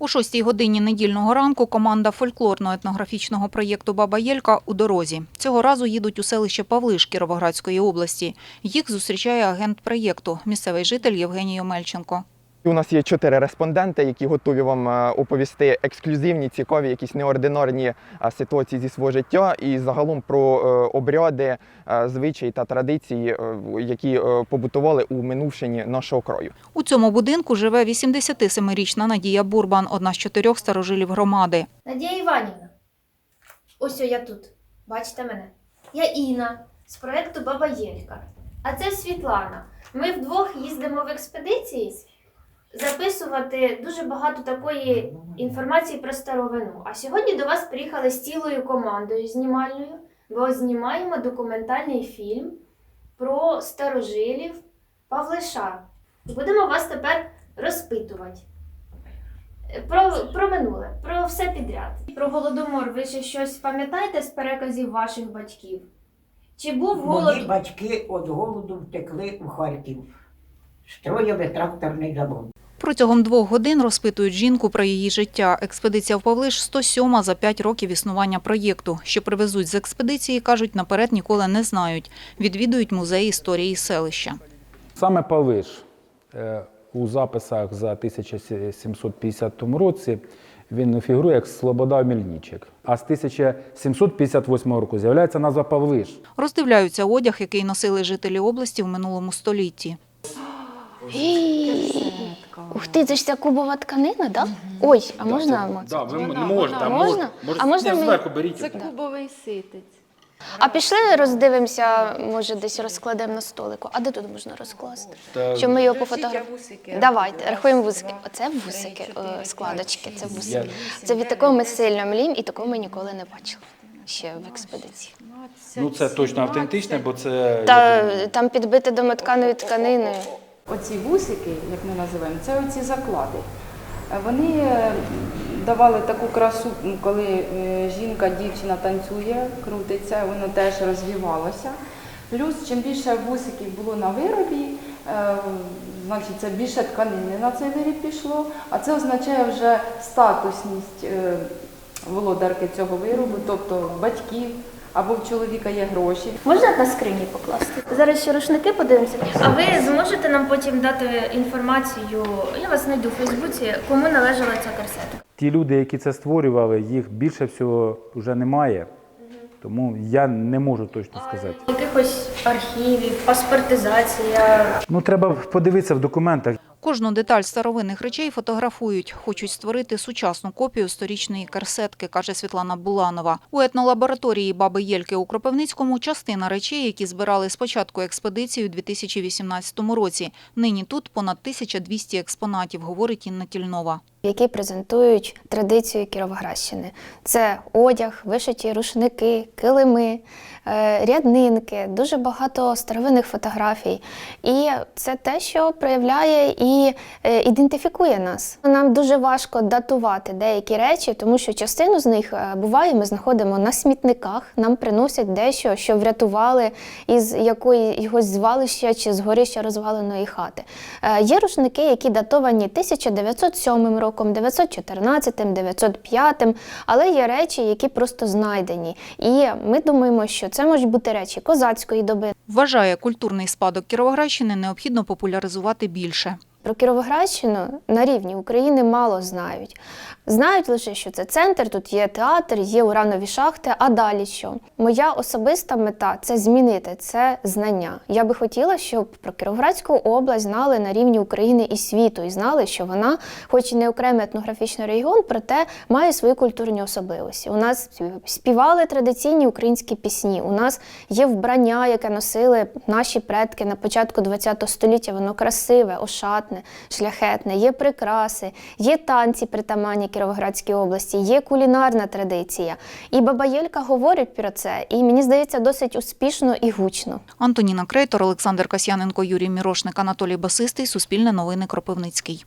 О 6 годині недільного ранку команда фольклорно-етнографічного проєкту Баба Єлька у дорозі. Цього разу їдуть у селище Павлиш Кіровоградської області. Їх зустрічає агент проєкту, місцевий житель Євгеній Омельченко. У нас є чотири респонденти, які готові вам е, оповісти ексклюзивні, цікаві, якісь неординарні е, ситуації зі свого життя і загалом про е, обряди, звичаї та традиції, які побутували у минувшині нашого краю. У цьому будинку живе 87-річна Надія Бурбан, одна з чотирьох старожилів громади. Надія Іванівна. Ось я тут. Бачите мене? Я Інна з проєкту Баба Єлька. А це Світлана. Ми вдвох їздимо в експедиції записувати дуже багато такої інформації про старовину. А сьогодні до вас приїхали з цілою командою знімальною, бо знімаємо документальний фільм про старожилів Павлиша. Будемо вас тепер розпитувати. Про, про минуле, про все підряд. Про голодомор ви ще щось пам'ятаєте з переказів ваших батьків? Чи був Мої батьки від голоду втекли у Харків. Строїли тракторний завод. Протягом двох годин розпитують жінку про її життя. Експедиція в Павлиш 107 за 5 років існування проєкту. Що привезуть з експедиції, кажуть, наперед ніколи не знають. Відвідують музей історії селища. Саме Павиш е, у записах за 1750 році він фігурує як Слобода Мельничик. А з 1758 року з'являється назва Павлиш. Роздивляються одяг, який носили жителі області в минулому столітті. Ух ти, це ж ця кубова тканина, так? Ой, а можна? ми? ви можете, можна? А можна мені? беріть. Це кубовий ситець. А пішли роздивимося, може, десь розкладемо на столику. А де тут можна розкласти? Щоб ми його пофотографуємо. вусики. Давайте, рахуємо вусики. Оце вусики, е, складочки, це вусики. Це від такого ми сильно млім і такого ми ніколи не бачили ще в експедиції. Ну це точно автентичне, бо це Та там підбите домотканою тканиною. Оці вусики, як ми називаємо, це оці заклади. Вони е, давали таку красу, коли е, жінка, дівчина танцює, крутиться, воно теж розвивалося. Плюс, чим більше вусиків було на виробі, е, значить це більше тканини на цей виріб пішло, а це означає вже статусність володарки цього виробу, тобто батьків або в чоловіка є гроші. Можна на скрині покласти? Зараз ще рушники подивимося. А ви зможете нам потім дати інформацію? Я вас знайду в Фейсбуці, кому належала ця корсетка. ті люди, які це створювали, їх більше всього вже немає. Тому я не можу точно сказати. Якихось архівів, паспортизація. Ну треба подивитися в документах. Кожну деталь старовинних речей фотографують. Хочуть створити сучасну копію сторічної карсетки, каже Світлана Буланова. У етнолабораторії Баби Єльки у Кропивницькому частина речей, які збирали спочатку експедиції у 2018 році. Нині тут понад 1200 експонатів, говорить Інна Тільнова. Які презентують традицію Кіровоградщини. Це одяг, вишиті рушники, килими, е, ряднинки, дуже багато старовинних фотографій. І це те, що проявляє і е, ідентифікує нас. Нам дуже важко датувати деякі речі, тому що частину з них е, буває, ми знаходимо на смітниках, нам приносять дещо, що врятували із якогось звалища чи згорища розваленої хати. Є рушники, які датовані 1907 роком, 914, 905, але є речі, які просто знайдені. І ми думаємо, що це можуть бути речі козацької доби. Вважає, культурний спадок Кіровоградщини необхідно популяризувати більше. Про Кіровоградщину на рівні України мало знають. Знають лише, що це центр, тут є театр, є уранові шахти. А далі що? Моя особиста мета це змінити це знання. Я би хотіла, щоб про Кіровоградську область знали на рівні України і світу, і знали, що вона, хоч і не окремий етнографічний регіон, проте має свої культурні особливості. У нас співали традиційні українські пісні. У нас є вбрання, яке носили наші предки на початку ХХ століття. Воно красиве, ошатне, шляхетне, є прикраси, є танці притаманні Кіровоградській області, є кулінарна традиція. І Баба Єлька говорить про це, і мені здається, досить успішно і гучно. Антоніна Крейтор, Олександр Касьяненко, Юрій Мірошник, Анатолій Басистий, Суспільне новини Кропивницький.